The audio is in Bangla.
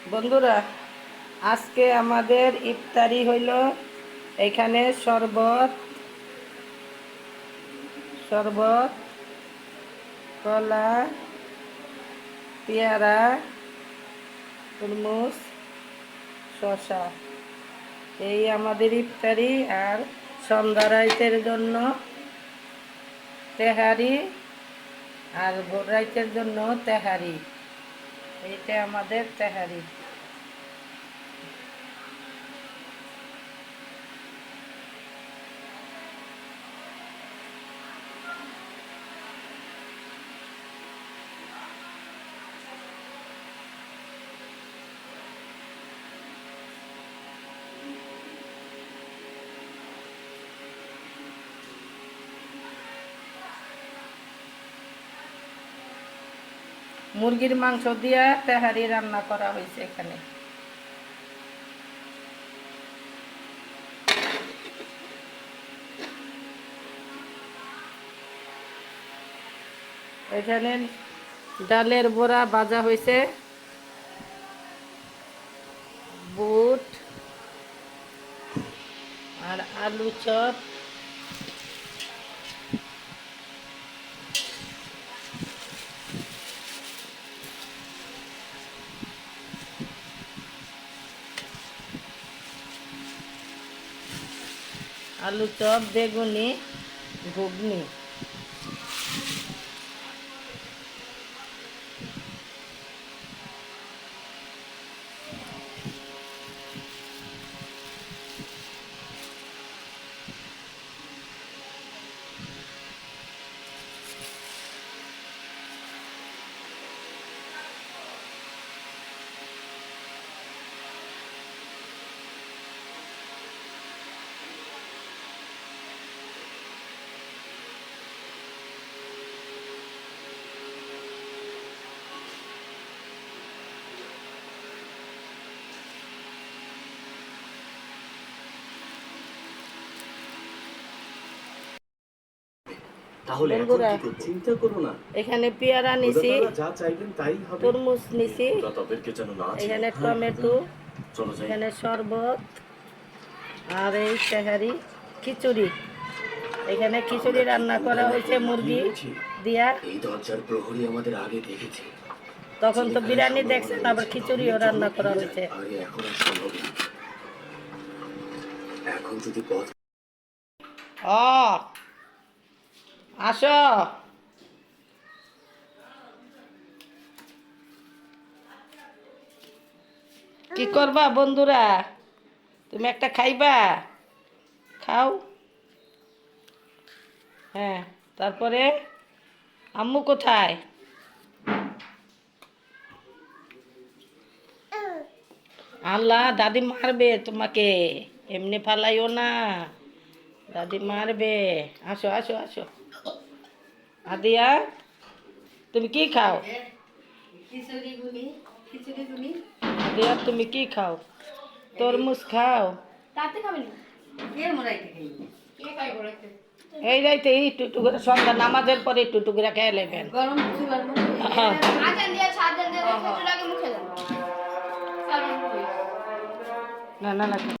বন্ধুরা, আজকে আমাদের ইফতারি হইল এখানে শরবত শরবত, কলা, পেয়ারা, তরমুজ শশা এই আমাদের ইফতারি আর সন্ধ্যা রাইতের জন্য তেহারি আর রাইতের জন্য তেহারি। এইটা আমাদের তেহারি মুরগির মাংস দিয়া তেহারি রান্না করা হয়েছে এখানে। এখানে ডালের বড়া ভাজা হয়েছে। বুট আর আলু চপ। আলু চপ বেগুনি ঘুগনি। তাহলে বন্ধুরা, চিন্তা করো না। এখানে পেয়ারা নিছি যা চাইবেন তাই হবে। তরমুজ নিছি তাদেরকে যেন না এখানে টমেটো চলো যাই। এখানে শরবত আর এই তেহারি খিচুড়ি। এখানে খিচুড়ি রান্না করা হয়েছে মুরগি দিয়া। এই দরজার প্রহরী আমাদের আগে দেখেছে। তখন তো বিরিয়ানি দেখছেন আবার খিচুড়িও রান্না করা হয়েছে। এখন যদি পথ আসো। কি করবা বন্ধুরা? তুমি একটা খাইবা? খাও। হ্যাঁ তারপরে আম্মু কোথায়? আল্লাহ দাদি মারবে তোমাকে। এমনি ফালাইও না। দাদি মারবে। আসো আসো আসো। আদিয়া তুমি কি খাও? আদিয়া তুমি কি খাও? তরমুজ খাও? এই রাইতে এই টুটু করে সন্ধ্যা নামাজের পরে একটু করে খেয়ে নেবেন। হ্যাঁ। না না না।